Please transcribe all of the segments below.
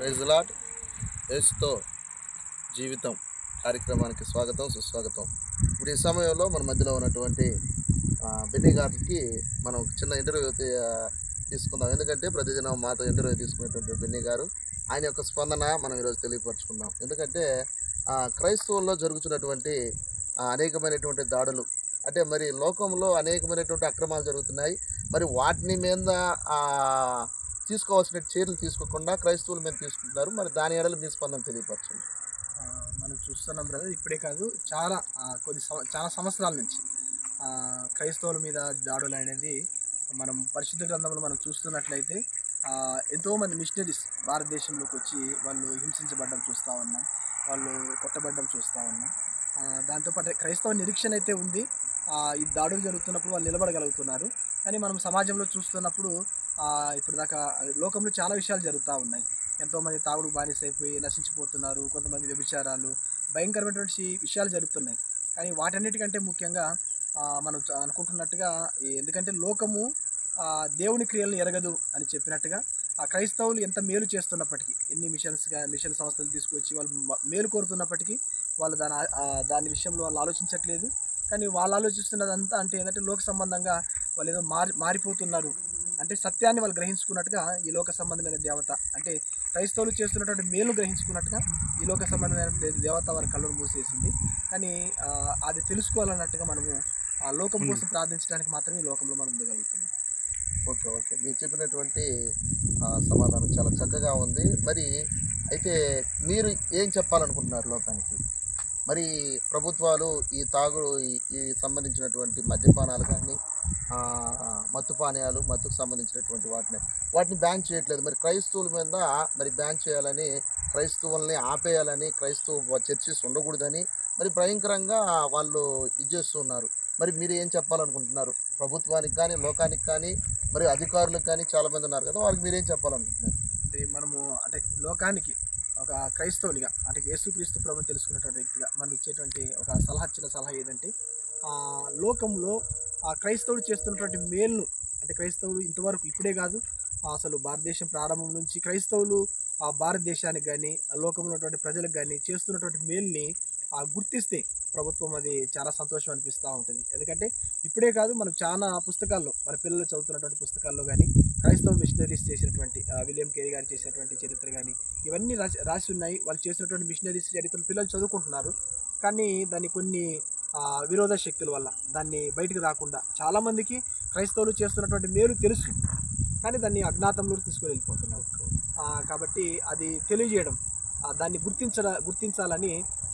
Praise lot యేసుతో జీవితం కార్యక్రమానికి స్వాగతం సుస్వాగతం. ఇప్పుడు ఈ సమయంలో మన మధ్యలో ఉన్నటువంటి ఆ, బెన్నీ గారికి మనం చిన్న ఇంటర్వ్యూ తీసుకుందాం. ఎందుకంటే ప్రతిదినం మాతో ఇంటర్వ్యూ తీసుకునేటువంటి బెన్నీ గారు ఆయన యొక్క స్పందన మనం ఈరోజు తెలియపరచుకుందాం. ఎందుకంటే ఆ, క్రైస్తవుల్లో జరుగుతున్నటువంటి అనేకమైనటువంటి దాడులు అంటే మరి లోకంలో అనేకమైనటువంటి అక్రమాలు జరుగుతున్నాయి. మరి వాటిని మీద తీసుకోవాల్సిన చర్యలు తీసుకోకుండా క్రైస్తవుల మీద తీసుకుంటున్నారు. మరి దాని ఎడలు మీ స్పందన తెలియపరచండి. మనం చూస్తున్నాం బ్రదర్ ఇప్పుడే కాదు చాలా కొద్ది చాలా సంవత్సరాల నుంచి క్రైస్తవుల మీద దాడులు అనేది మనం పరిశుద్ధ గ్రంథంలో మనం చూస్తున్నట్లయితే ఎంతోమంది మిషనరీస్ భారతదేశంలోకి వచ్చి వాళ్ళు హింసించబడ్డం చూస్తూ ఉన్నాం వాళ్ళు కొట్టబడ్డం చూస్తూ ఉన్నాం. దాంతోపాటు క్రైస్తవ నిరీక్షణ అయితే ఉంది. ఈ దాడులు జరుగుతున్నప్పుడు వాళ్ళు నిలబడగలుగుతున్నారు. కానీ మనం సమాజంలో చూస్తున్నప్పుడు ఇప్పుడు దాకా లోకంలో చాలా విషయాలు జరుగుతూ ఉన్నాయి. ఎంతోమంది తాగుడు బానిస అయిపోయి నశించిపోతున్నారు కొంతమంది వ్యభిచారాలు భయంకరమైనటువంటి విషయాలు జరుగుతున్నాయి. కానీ వాటన్నిటికంటే ముఖ్యంగా మనం అనుకుంటున్నట్టుగా ఎందుకంటే లోకము దేవుని క్రియలను ఎరగదు అని చెప్పినట్టుగా ఆ క్రైస్తవులు ఎంత మేలు చేస్తున్నప్పటికీ ఎన్ని మిషన్స్గా మిషన్ సంస్థలు తీసుకొచ్చి వాళ్ళు మేలు కోరుతున్నప్పటికీ వాళ్ళు దాని దాని విషయంలో వాళ్ళు ఆలోచించట్లేదు. కానీ వాళ్ళు ఆలోచిస్తున్నదంతా అంటే ఏంటంటే లోక సంబంధంగా వాళ్ళు ఏదో మారి మారిపోతున్నారు. అంటే సత్యాన్ని వాళ్ళు గ్రహించుకున్నట్టుగా ఈ లోక సంబంధమైన దేవత అంటే క్రైస్తవులు చేస్తున్నటువంటి మేలు గ్రహించుకున్నట్టుగా ఈ లోక సంబంధమైన దేవత వారి కళ్ళను మూసేసింది. కానీ అది తెలుసుకోవాలన్నట్టుగా మనము ఆ లోకం కోసం ప్రార్థించడానికి మాత్రమే ఈ లోకంలో మనం ఉండగలుగుతున్నాం. Okay okay. మీరు చెప్పినటువంటి సమాధానం చాలా చక్కగా ఉంది. మరి అయితే మీరు ఏం చెప్పాలనుకుంటున్నారు లోకానికి? మరి ప్రభుత్వాలు ఈ తాగుడు ఈ సంబంధించినటువంటి మద్యపానాలు కానీ మత్తు పానీయాలు మత్తుకు సంబంధించినటువంటి వాటిని. వాటిని బ్యాన్ చేయట్లేదు. మరి క్రైస్తవుల మీద మరి బ్యాన్ చేయాలని క్రైస్తవుల్ని ఆపేయాలని క్రైస్తవ చర్చిస్ ఉండకూడదని మరి భయంకరంగా వాళ్ళు ఇది చేస్తున్నారు. మరి మీరు ఏం చెప్పాలనుకుంటున్నారు? ప్రభుత్వానికి కానీ లోకానికి కానీ మరి అధికారులకు కానీ చాలామంది ఉన్నారు కదా వాళ్ళకి మీరేం చెప్పాలనుకుంటున్నారు? అంటే మనము అంటే లోకానికి ఒక క్రైస్తవునిగా అంటే యేసుక్రీస్తు ప్రభు తెలుసుకున్నటువంటి వ్యక్తిగా మనం ఇచ్చేటువంటి ఒక సలహా చిన్న సలహా ఏదంటే లోకంలో ఆ క్రైస్తవుడు చేస్తున్నటువంటి మేలును అంటే క్రైస్తవులు ఇంతవరకు ఇప్పుడే కాదు అసలు భారతదేశం ప్రారంభం నుంచి క్రైస్తవులు ఆ భారతదేశానికి కానీ ఆ లోకంలో ఉన్నటువంటి ప్రజలకు కానీ చేస్తున్నటువంటి మేల్ని ఆ గుర్తిస్తే ప్రభుత్వం అది చాలా సంతోషం అనిపిస్తూ ఉంటుంది. ఎందుకంటే ఇప్పుడే కాదు మనం చాలా పుస్తకాల్లో మన పిల్లలు చదువుతున్నటువంటి పుస్తకాల్లో కానీ క్రైస్తవ మిషనరీస్ చేసినటువంటి విలియం కేరీ గారు చేసినటువంటి చరిత్ర కానీ ఇవన్నీ రాసి రాసి ఉన్నాయి. వాళ్ళు చేసినటువంటి మిషనరీస్ చరిత్రను పిల్లలు చదువుకుంటున్నారు. కానీ దాన్ని కొన్ని విరోధ శక్తుల వల్ల దాన్ని బయటకు రాకుండా. చాలామందికి క్రైస్తవులు చేస్తున్నటువంటి మేలు తెలుసు కానీ దాన్ని అజ్ఞాతంలోకి తీసుకొని వెళ్ళిపోతున్నారు. కాబట్టి అది తెలియజేయడం దాన్ని గుర్తించడ గుర్తించాలని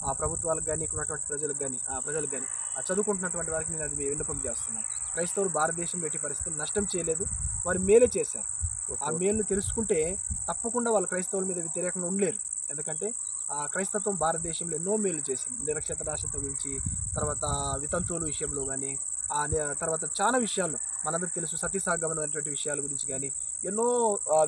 ఆ ప్రభుత్వాలకు కానీ ఇక్కడ ఉన్నటువంటి ప్రజలకు కానీ ఆ ప్రజలకు కానీ ఆ చదువుకుంటున్నటువంటి వారికి నేను అది విన్నపం చేస్తున్నాను. క్రైస్తవులు భారతదేశంలో ఎట్టి పరిస్థితులు నష్టం చేయలేదు వారు మేలే చేశారు. ఆ మేలును తెలుసుకుంటే తప్పకుండా వాళ్ళు క్రైస్తవుల మీద వ్యతిరేకంగా ఉండలేరు. ఎందుకంటే క్రైస్తత్వం భారతదేశంలో ఎన్నో మేలు చేసింది. నిరక్షతరాశత గురించి తర్వాత వితంతువుల విషయంలో కానీ ఆ తర్వాత చాలా విషయాల్లో మనందరికి తెలుసు సతీసాగమనం అనేటువంటి విషయాల గురించి కానీ ఎన్నో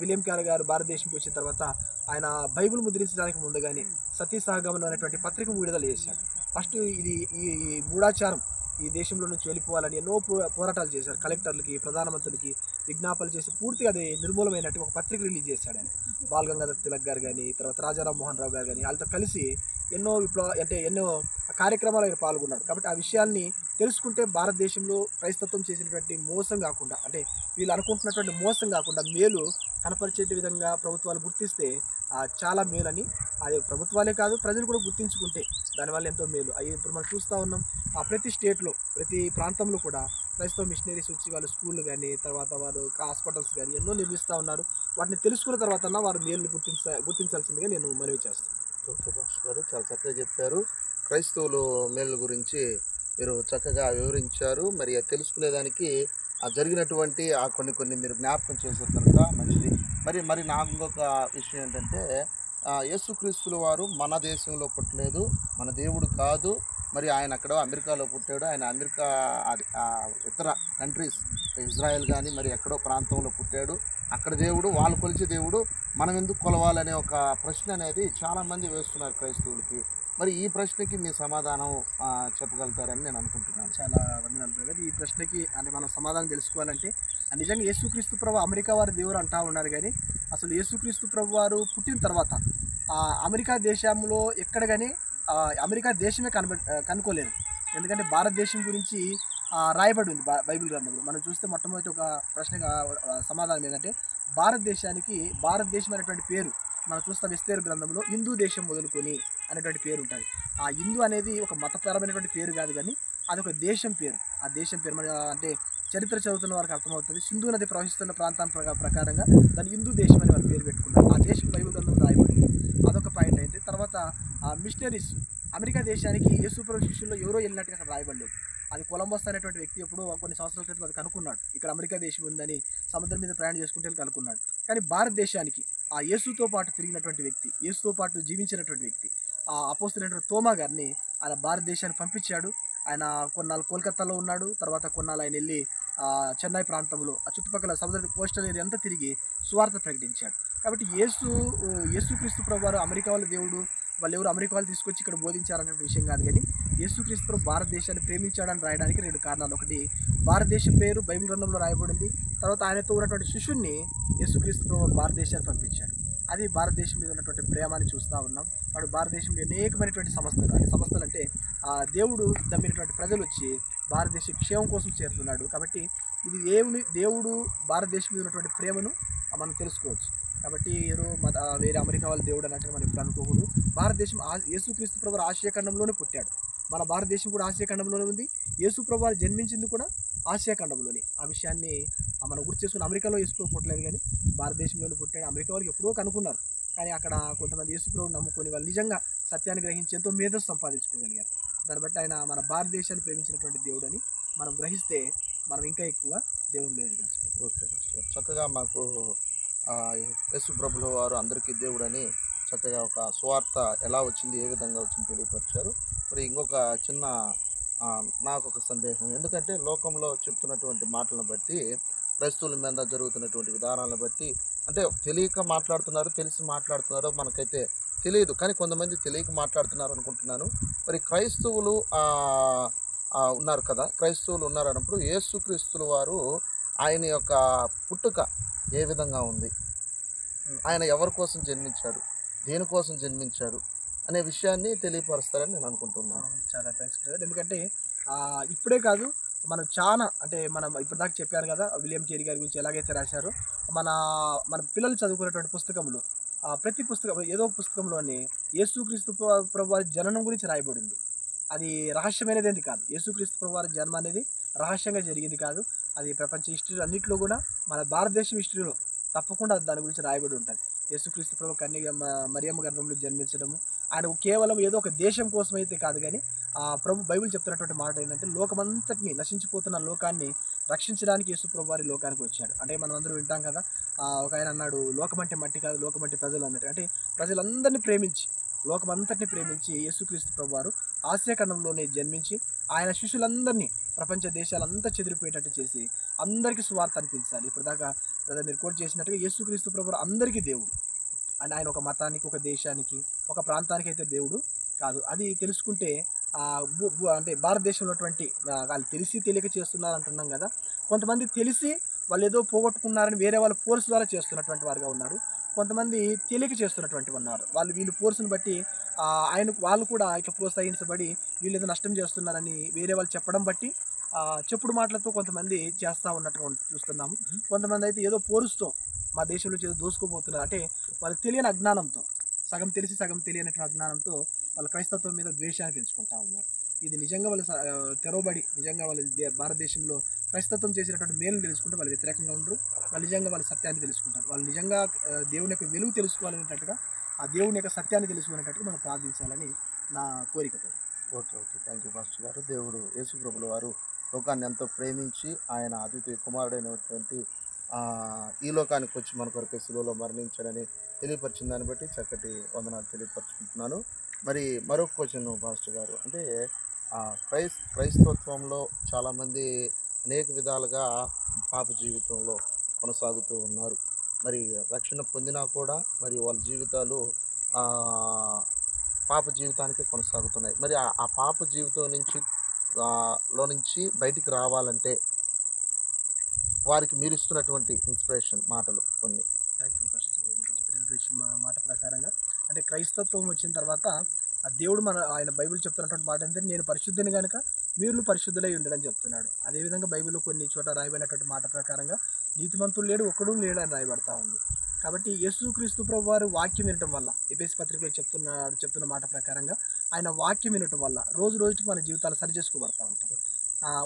విలియం క్యార్ గారు భారతదేశంకి వచ్చిన తర్వాత ఆయన బైబిల్ ముద్రించడానికి ముందుగానే సతీసాగమనం అనేటువంటి పత్రిక విడుదల చేశారు. ఫస్ట్ ఇది ఈ మూఢాచారం ఈ దేశంలో నుంచి వెళ్ళిపోవాలని ఎన్నో పోరాటాలు చేశారు. కలెక్టర్లకి ప్రధానమంత్రులకి విజ్ఞాపనలు చేసి పూర్తిగా అది నిర్మూలమైనట్టు ఒక పత్రిక రిలీజ్ చేశాడు ఆయన. బాల్ గంగాధర్ తిలక్ గారు కానీ తర్వాత రాజారాం మోహన్ రావు గారు కానీ వాళ్ళతో కలిసి ఎన్నో విప్లవ అంటే ఎన్నో కార్యక్రమాలు ఆయన పాల్గొన్నాడు. కాబట్టి ఆ విషయాన్ని తెలుసుకుంటే భారతదేశంలో క్రైస్తత్వం చేసినటువంటి మోసం కాకుండా అంటే వీళ్ళు అనుకుంటున్నటువంటి మోసం కాకుండా మేలు కనపరిచే విధంగా ప్రభుత్వాలు గుర్తిస్తే చాలా చాలా మేలని. అది ప్రభుత్వాలే కాదు ప్రజలు కూడా గుర్తించుకుంటే దానివల్ల ఎంతో మేలు. అవి ఇప్పుడు మనం చూస్తూ ఉన్నాం. ఆ ప్రతి స్టేట్లో ప్రతి ప్రాంతంలో కూడా క్రైస్తవ మిషనరీస్ వచ్చి వాళ్ళు స్కూళ్ళు కానీ తర్వాత వారు హాస్పిటల్స్ కానీ ఎన్నో నిర్మిస్తూ ఉన్నారు. వాటిని తెలుసుకున్న తర్వాత వారు మేలు గుర్తించ గుర్తించాల్సిందిగా నేను మనవి చేస్తాను. గారు చాలా చక్కగా చెప్పారు. క్రైస్తవులు మేలు గురించి మీరు చక్కగా వివరించారు. మరి తెలుసుకునేదానికి ఆ జరిగినటువంటి ఆ కొన్ని కొన్ని మీరు జ్ఞాపకం చేశారు కనుక మంచిది. మరి మరి నాకు ఇంకొక విషయం ఏంటంటే యేసుక్రీస్తుల వారు మన దేశంలో పుట్టలేదు మన దేవుడు కాదు మరి ఆయన అక్కడ అమెరికాలో పుట్టాడు. ఆయన అమెరికా అది, ఇతర కంట్రీస్ ఇజ్రాయెల్ కానీ మరి ఎక్కడో ప్రాంతంలో పుట్టాడు. అక్కడ దేవుడు వాళ్ళు కొలిచే దేవుడు మనం ఎందుకు కొలవాలనే ఒక ప్రశ్న అనేది చాలామంది వేస్తున్నారు క్రైస్తవులకి. మరి ఈ ప్రశ్నకి మీ సమాధానం చెప్పగలుగుతారని నేను అనుకుంటున్నాను. చాలా వందనాలు ఈ ప్రశ్నకి అంటే మనం సమాధానం తెలుసుకోవాలంటే నిజంగా యేసుక్రీస్తు ప్రభు అమెరికా వారి దేవుడు అంటా ఉన్నారు కానీ అసలు యేసుక్రీస్తు ప్రభు వారు పుట్టిన తర్వాత అమెరికా దేశంలో ఎక్కడ కానీ అమెరికా దేశమే కనబ కనుక్కోలేదు. ఎందుకంటే భారతదేశం గురించి రాయబడి ఉంది బైబిల్ గ్రంథంలో మనం చూస్తే మొట్టమొదటి ఒక ప్రశ్నగా సమాధానం ఏంటంటే భారతదేశానికి భారతదేశం అనేటువంటి పేరు మనం చూస్తాం ఎస్తేరు గ్రంథంలో హిందూ దేశం మొదలుకొని అనేటువంటి పేరు ఉంటుంది. ఆ హిందూ అనేది ఒక మతపరమైనటువంటి పేరు కాదు కానీ అది ఒక దేశం పేరు. ఆ దేశం పేరు మన అంటే చరిత్ర చదువుతున్న వారికి అర్థమవుతుంది. సింధు నది ప్రవహిస్తున్న ప్రాంతం ప్రకారంగా దాని హిందూ దేశం అని వారు పేరు పెట్టుకున్నారు. ఆ దేశం బైబిల్ గ్రంథంలో రాయబడింది. అదొక పాయింట్ అయితే తర్వాత మిషనరీస్ అమెరికా దేశానికి యేసుప్రభు శిష్యుల్లో ఎవరో వెళ్ళినట్టుగా అక్కడ రాయబడలేదు అది కొలంబస్ అనేటువంటి వ్యక్తి ఎప్పుడు కొన్ని సంవత్సరాల క్రితం అది కనుక్కున్నాడు. ఇక్కడ అమెరికా దేశం ఉందని సముద్రం మీద ప్రయాణం చేసుకుంటే కనుక్కున్నాడు. కానీ భారతదేశానికి ఆ యేసుతో పాటు తిరిగినటువంటి వ్యక్తి యేసుతో పాటు జీవించినటువంటి వ్యక్తి ఆ అపోస్తులైనటువంటి తోమా గారిని ఆయన భారతదేశానికి పంపించాడు. ఆయన కొన్నాళ్ళు కోల్కతాలో ఉన్నాడు. తర్వాత కొన్నాళ్ళు ఆయన వెళ్ళి చెన్నై ప్రాంతంలో ఆ చుట్టుపక్కల సముద్ర కోస్టల్ ఏరియా అంతా తిరిగి సువార్త ప్రకటించాడు. కాబట్టి యేసు యేసుక్రీస్తు ప్రభు అమెరికా వాళ్ళ దేవుడు వాళ్ళు ఎవరు అమెరికా వాళ్ళు తీసుకొచ్చి ఇక్కడ బోధించారనే విషయం కాదు కానీ యేసుక్రీస్తు భారతదేశాన్ని ప్రేమించాడని రాయడానికి రెండు కారణాలు. ఒకటి భారతదేశం పేరు బైబిల్ గ్రంథంలో రాయబడింది. తర్వాత ఆయనతో ఉన్నటువంటి శిష్యుణ్ణి యేసుక్రీస్తు ప్రభు భారతదేశాన్ని పంపించాడు. అది భారతదేశం మీద ఉన్నటువంటి ప్రేమాన్ని చూస్తూ ఉన్నాం. వాడు భారతదేశంలో అనేకమైనటువంటి సంస్థలు అంటే సంస్థలు అంటే ఆ దేవుడు దమ్మినటువంటి ప్రజలు వచ్చి భారతదేశ క్షేమం కోసం చేరుతున్నాడు. కాబట్టి ఇది దేవుని దేవుడు భారతదేశం మీద ఉన్నటువంటి ప్రేమను మనం తెలుసుకోవచ్చు. కాబట్టి ఏదో మత వేరే అమెరికా వాళ్ళ దేవుడు అన్నట్టు మనం ఇప్పుడు అనుకోకూడదు. భారతదేశం ఆ యేసుక్రీస్తు ప్రభు ఆసియా ఖండంలోనే పుట్టాడు. మన భారతదేశం కూడా ఆసియా ఖండంలోనే ఉంది. యేసు ప్రభు జన్మించింది కూడా ఆసియా ఖండంలోనే. ఆ విషయాన్ని మనం గుర్తు చేసుకుని అమెరికాలో యేసు ప్రభు పుట్టలేదు కానీ భారతదేశంలోనే పుట్టాడు. అమెరికా వాళ్ళకి ఎప్పుడో కనుక్కున్నారు. కానీ అక్కడ కొంతమంది యేసు ప్రభు నమ్ముకొని వాళ్ళు నిజంగా సత్యాన్ని గ్రహించి ఎంతో మేధస్సు సంపాదించుకోగలిగారు. దాన్ని బట్టి ఆయన మన భారతదేశాన్ని ప్రేమించినటువంటి దేవుడు అని మనం గ్రహిస్తే మనం ఇంకా ఎక్కువ దేవుళ్ళు లేదు ఓకే చక్కగా మాకు ఆ, యేసు వారు అందరికీ దేవుడని చక్కగా ఒక స్వార్థ ఎలా వచ్చింది ఏ విధంగా వచ్చింది తెలియపరిచారు. మరి ఇంకొక చిన్న నాకు ఒక సందేహం. ఎందుకంటే లోకంలో చెప్తున్నటువంటి మాటలను బట్టి క్రైస్తవుల మీద జరుగుతున్నటువంటి విధానాలను బట్టి అంటే తెలియక మాట్లాడుతున్నారు తెలిసి మాట్లాడుతున్నారు మనకైతే తెలియదు. కానీ కొంతమంది తెలియక మాట్లాడుతున్నారు అనుకుంటున్నాను. మరి క్రైస్తవులు ఉన్నారు కదా. క్రైస్తవులు ఉన్నారు అన్నప్పుడు యేసుక్రీస్తుల వారు ఆయన యొక్క పుట్టుక ఏ విధంగా ఉంది? ఆయన ఎవరి కోసం జన్మించాడు? దేనికోసం జన్మించాడు? అనే విషయాన్ని తెలియపరుస్తారని నేను అనుకుంటున్నాను. చాలా థ్యాంక్స్ బ్రదర్ ఎందుకంటే ఇప్పుడే కాదు మనం చాలా అంటే మనం ఇప్పటిదాకా చెప్పాను కదా విలియం కేరీ గారి గురించి ఎలాగైతే రాశారో మన మన పిల్లలు చదువుకునేటువంటి పుస్తకంలో ప్రతి పుస్తకం ఏదో పుస్తకంలోని యేసుక్రీస్తు ప్ర- ప్రభు వారి జననం గురించి రాయబడింది. అది రహస్యమైనది కాదు. యేసుక్రీస్తు ప్రభు వారి జన్మ అనేది రహస్యంగా జరిగింది కాదు. అది ప్రపంచ హిస్టరీ అన్నింటిలో కూడా మన భారతదేశం హిస్టరీలో తప్పకుండా దాని గురించి రాయబడి ఉంటుంది. యేసుక్రీస్తు ప్రభు కన్య మరియమ్మ గర్భంలో జన్మించడము. ఆయన కేవలం ఏదో ఒక దేశం కోసం అయితే కాదు కానీ ఆ ప్రభు బైబిల్ చెప్తున్నటువంటి మాట ఏంటంటే లోకమంతటిని నశించిపోతున్న లోకాన్ని రక్షించడానికి యేసు ప్రభు వారి లోకానికి వచ్చాడు. అంటే మనం అందరూ వింటాం కదా ఒక ఆయన అన్నాడు లోకమంటే మట్టి కాదు లోకమంటే ప్రజలు అన్నట్టు. అంటే ప్రజలందరినీ ప్రేమించి లోకమంతటిని ప్రేమించి యేసుక్రీస్తు ప్రభు వారు ఆసియా ఖండంలోనే జన్మించి ఆయన శిష్యులందరినీ ప్రపంచ దేశాలంతా చెదిరిపోయేటట్టు చేసి అందరికీ స్వార్థ అనిపించాలి. ఇప్పుడు దాకా లేదా మీరు కోట్ చేసినట్టుగా యేసుక్రీస్తు ప్రభు అందరికీ దేవుడు. అండ్ ఆయన ఒక మతానికి ఒక దేశానికి ఒక ప్రాంతానికి అయితే దేవుడు కాదు. అది తెలుసుకుంటే అంటే భారతదేశంలో ఉన్నటువంటి వాళ్ళు తెలిసి తెలియక చేస్తున్నారు అంటున్నాం కదా. కొంతమంది తెలిసి వాళ్ళు ఏదో పోగొట్టుకున్నారని వేరే వాళ్ళు ఫోర్స్ ద్వారా చేస్తున్నటువంటి వారుగా ఉన్నారు. కొంతమంది తెలియక చేస్తున్నటువంటి ఉన్నారు. వాళ్ళు వీళ్ళు ఫోర్స్ని బట్టి ఆయన వాళ్ళు కూడా ఇట్లా ప్రోత్సహించబడి వీళ్ళు ఏదో నష్టం చేస్తున్నారని వేరే వాళ్ళు చెప్పడం బట్టి చెప్పుడు మాటలతో కొంతమంది చేస్తూ ఉన్నట్టుగా ఉం- చూస్తున్నాము. కొంతమంది అయితే ఏదో పోరుస్తూ మా దేశంలో ఏదో దోసుకోబోతున్నారు అంటే వాళ్ళకి తెలియని అజ్ఞానంతో సగం తెలిసి సగం తెలియనటువంటి అజ్ఞానంతో వాళ్ళ క్రైస్తత్వం మీద ద్వేషాన్ని పెంచుకుంటా ఉన్నారు. ఇది నిజంగా వాళ్ళు తెరవబడి నిజంగా వాళ్ళ భారతదేశంలో క్రైస్తత్వం చేసినటువంటి మేలు తెలుసుకుంటే వాళ్ళు వ్యతిరేకంగా ఉండరు. వాళ్ళు నిజంగా వాళ్ళ సత్యాన్ని తెలుసుకుంటారు. వాళ్ళు నిజంగా దేవుని యొక్క వెలుగు తెలుసుకోవాలనేటట్టుగా ఆ దేవుని యొక్క సత్యాన్ని తెలుసుకునేటట్టు మనం ప్రార్థించాలని నా కోరిక okay okay. Thank you pastor గారు. దేవుడు యేసు ప్రభుల వారు లోకాన్ని ఎంతో ప్రేమించి ఆయన అతిథి కుమారుడైనటువంటి ఈ లోకానికి వచ్చి మన కొరకు సులువులో మరణించాడని తెలియపరిచిన దాన్ని బట్టి చక్కటి వందనాలు తెలియపరుచుకుంటున్నాను. మరి మరొక క్వశ్చన్ పాస్టర్ గారు. అంటే క్రైస్ క్రైస్తవత్వంలో చాలామంది అనేక విధాలుగా పాప జీవితంలో కొనసాగుతూ ఉన్నారు. మరి రక్షణ పొందినా కూడా మరి వాళ్ళ జీవితాలు పాప జీవితానికి కొనసాగుతున్నాయి. మరి ఆ- పాప జీవితం నుంచి లో నుంచి బయటికి రావాలంటే వారికి మీరు ఇస్తున్నటువంటి ఇన్స్పిరేషన్ మాటలు కొన్ని. థ్యాంక్ యూ ఫస్ట్ మీరు చెప్పినటువంటి మాట ప్రకారంగా. అంటే క్రైస్తత్వం వచ్చిన తర్వాత ఆ దేవుడు మన ఆయన బైబిల్ చెప్తున్నటువంటి మాట ఏంటంటే నేను పరిశుద్ధిని కనుక మీరు పరిశుద్ధులై ఉండడం చెప్తున్నాడు. అదేవిధంగా బైబిల్లో కొన్ని చోట రాయబడినటువంటి మాట ప్రకారంగా నీతిమంతులు లేడు ఒక్కడు లేడు అని రాయబడతా ఉంది. కాబట్టి యేసుక్రీస్తు ప్రభు వారు వాక్యం వినటం వల్ల ఏపీఎస్ పత్రికలు చెప్తున్నాడు చెప్తున్న మాట ప్రకారంగా ఆయన వాక్యం వినటం వల్ల రోజు రోజుకి మన జీవితాలు సరి చేసుకోబడతా ఉంటాం.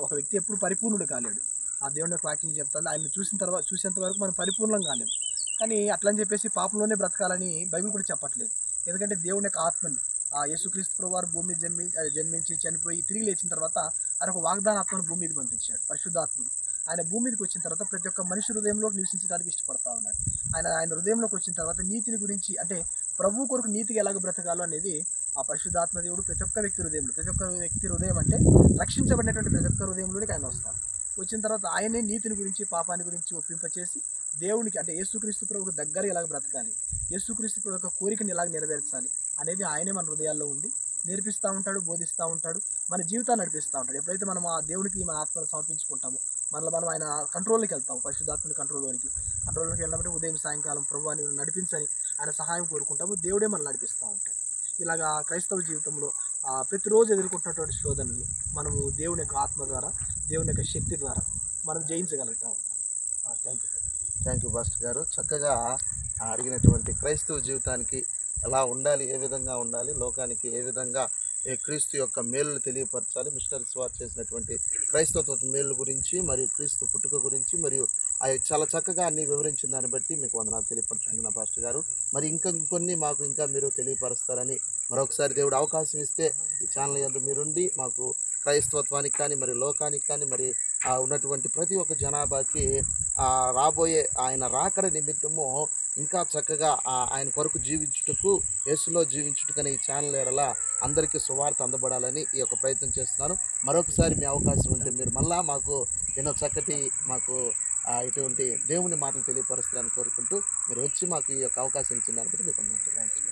ఒక వ్యక్తి ఎప్పుడు పరిపూర్ణుడు కాలేడు. ఆ దేవుని యొక్క వాక్యం చెప్తాను ఆయన చూసిన తర్వాత చూసేంత వరకు మనం పరిపూర్ణం కాలేము. కానీ అట్లని చెప్పేసి పాపంలోనే బ్రతకాలని బైబిల్ కూడా చెప్పట్లేదు. ఎందుకంటే దేవుని యొక్క ఆత్మని ఆ యేసుక్రీస్తు ప్రభు వారు భూమి జన్మి జన్మించి చనిపోయి తిరిగి లేచిన తర్వాత ఆయన ఒక వాగ్దానాత్మను భూమి మీద పంపించాడు పరిశుద్ధాత్ముడు ఆయన భూమి మీదకి వచ్చిన తర్వాత ప్రతి ఒక్క మనిషి హృదయంలో నివసించడానికి ఇష్టపడతా ఉన్నాడు. ఆయన ఆయన హృదయంలోకి వచ్చిన తర్వాత నీతిని గురించి అంటే ప్రభు కొరకు నీతిగా ఎలాగ బ్రతకాలో అనేది ఆ పరిశుద్ధాత్మ దేవుడు ప్రతి ఒక్క వ్యక్తి హృదయంలో ప్రతి ఒక్క వ్యక్తి హృదయం అంటే రక్షించబడినటువంటి ప్రతి ఒక్క హృదయంలోనికి ఆయన వస్తాడు. వచ్చిన తర్వాత ఆయనే నీతిని గురించి పాపాన్ని గురించి ఒప్పింపచేసి దేవునికి అంటే యేసుక్రీస్తు ప్రభుకు దగ్గర ఎలాగ బ్రతకాలి? యేసుక్రీస్తు ప్రభు యొక్క కోరికని ఎలాగ నెరవేర్చాలి అనేది ఆయనే మన హృదయాల్లో ఉండి నేర్పిస్తూ ఉంటాడు బోధిస్తూ ఉంటాడు మన జీవితాన్ని నడిపిస్తూ ఉంటాడు. ఎప్పుడైతే మనం ఆ దేవునికి మన ఆత్మను సమర్పించుకుంటామో మళ్ళీ మనం ఆయన కంట్రోల్లోకి వెళ్తాం పరిశుద్ధాత్మని కంట్రోల్లోనికి. కంట్రోల్లోకి వెళ్ళినప్పుడు ఉదయం సాయంకాలం ప్రభు నడిపించని ఆయన సహాయం కోరుకుంటాము. దేవుడే మనం నడిపిస్తూ ఉంటాడు. ఇలాగా క్రైస్తవ జీవితంలో ప్రతిరోజు ఎదుర్కొంటున్నటువంటి శోధనని మనము దేవుని యొక్క ఆత్మ ద్వారా దేవుని యొక్క శక్తి ద్వారా మనం జయించగలుగుతూ ఉంటాం. Thank you thank you pastor గారు. చక్కగా అడిగినటువంటి క్రైస్తవ జీవితానికి ఎలా ఉండాలి ఏ విధంగా ఉండాలి లోకానికి ఏ విధంగా క్రీస్తు యొక్క మేలు తెలియపరచాలి. మిషనరీస్ వారు చేసినటువంటి క్రైస్తవ మేలు గురించి మరియు క్రీస్తు పుట్టుక గురించి మరియు అవి చాలా చక్కగా అన్ని వివరించిన దాన్ని బట్టి మీకు వందనాలు నా పాస్టర్ గారు. మరి ఇంకా ఇంకొన్ని మాకు ఇంకా మీరు తెలియపరుస్తారని మరొకసారి దేవుడు అవకాశం ఇస్తే ఈ ఛానల్ ఎందు మీరుండి మాకు క్రైస్తవత్వానికి కానీ మరి లోకానికి కానీ మరి ఉన్నటువంటి ప్రతి ఒక్క జనాభాకి రాబోయే ఆయన రాకడ నిమిత్తము ఇంకా చక్కగా ఆయన కొరకు జీవించుటకు యేసులో జీవించుటకనే ఈ ఛానల్ ఎడల అందరికీ సువార్త అందబడాలని ఈ యొక్క ప్రయత్నం చేస్తున్నాను. మరొకసారి మీ అవకాశం ఉంటే మీరు మళ్ళా మాకు ఎన్నో చక్కటి మాకు ఇటువంటి దేవుని మాటలు తెలియపరుస్తారని కోరుకుంటూ మీరు వచ్చి మాకు ఈ యొక్క అవకాశం ఇచ్చిన దాన్ని బట్టి మీకు యూ